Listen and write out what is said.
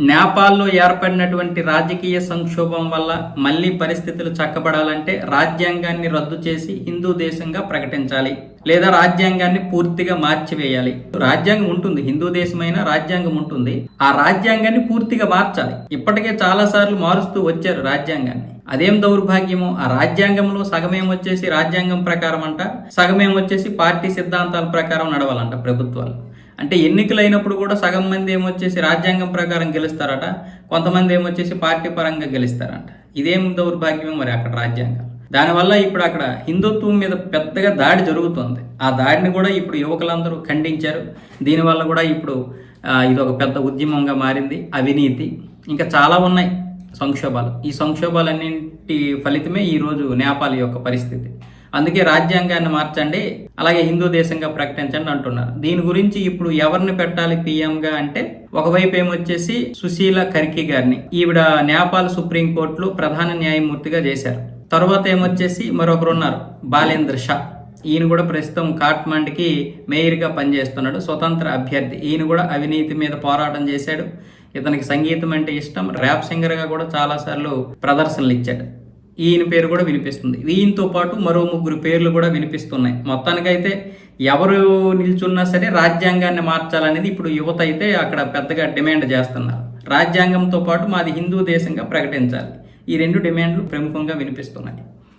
నేపాల్లో ఏర్పడినటువంటి రాజకీయ సంక్షోభం వల్ల మళ్ళీ పరిస్థితులు చక్కబడాలంటే రాజ్యాంగాన్ని రద్దు చేసి హిందూ దేశంగా ప్రకటించాలి లేదా రాజ్యాంగాన్ని పూర్తిగా మార్చివేయాలి. రాజ్యాంగం ఉంటుంది హిందూ దేశమైన రాజ్యాంగం ఉంటుంది. ఆ రాజ్యాంగాన్ని పూర్తిగా మార్చాలి. ఇప్పటికే చాలా సార్లు మారుస్తూ వచ్చారు రాజ్యాంగాన్ని. అదేం దౌర్భాగ్యమో ఆ రాజ్యాంగంలో సగమేం వచ్చేసి రాజ్యాంగం ప్రకారం అంట సగమేం వచ్చేసి పార్టీ సిద్ధాంతాల ప్రకారం నడవాలంట ప్రభుత్వాలు. అంటే ఎన్నికలు అయినప్పుడు కూడా సగం మంది ఏమొచ్చేసి రాజ్యాంగం ప్రకారం గెలుస్తారట కొంతమంది ఏమొచ్చేసి పార్టీ పరంగా గెలుస్తారంట. ఇదేం దౌర్భాగ్యం మరి అక్కడ రాజ్యాంగం. దానివల్ల ఇప్పుడు అక్కడ హిందుత్వం మీద పెద్దగా దాడి జరుగుతుంది. ఆ దాడిని కూడా ఇప్పుడు యువకులందరూ ఖండించారు. దీనివల్ల కూడా ఇప్పుడు ఇది ఒక పెద్ద ఉద్యమంగా మారింది. అవినీతి ఇంకా చాలా ఉన్నాయి సంక్షోభాలు. ఈ సంక్షోభాలన్నింటి ఫలితమే ఈరోజు నేపాల్ యొక్క పరిస్థితి. అందుకే రాజ్యాంగాన్ని మార్చండి అలాగే హిందూ దేశంగా ప్రకటించండి అంటున్నారు. దీని గురించి ఇప్పుడు ఎవరిని పెట్టాలి పీఎంగా అంటే ఒకవైపు ఏమొచ్చేసి సుశీల కర్కి గారిని. ఈవిడ నేపాల్ సుప్రీంకోర్టులో ప్రధాన న్యాయమూర్తిగా చేశారు. తర్వాత ఏమొచ్చేసి మరొకరు ఉన్నారు బాలేంద్ర షా. ఈయన కూడా ప్రస్తుతం కాట్మండ్కి మేయర్గా పనిచేస్తున్నాడు స్వతంత్ర అభ్యర్థి. ఈయన కూడా అవినీతి మీద పోరాటం చేశాడు. ఇతనికి సంగీతం అంటే ఇష్టం. ర్యాప్ సింగర్గా కూడా చాలాసార్లు ప్రదర్శనలు ఇచ్చాడు. ఈయన పేరు కూడా వినిపిస్తుంది. ఈయనతో పాటు మరో ముగ్గురు పేర్లు కూడా వినిపిస్తున్నాయి. మొత్తానికైతే ఎవరు నిల్చున్నా సరే రాజ్యాంగాన్ని మార్చాలనేది ఇప్పుడు యువత అయితే అక్కడ పెద్దగా డిమాండ్ చేస్తున్నారు. రాజ్యాంగంతో పాటు మాది హిందూ దేశంగా ప్రకటించాలి. ఈ రెండు డిమాండ్లు ప్రముఖంగా వినిపిస్తున్నాయి.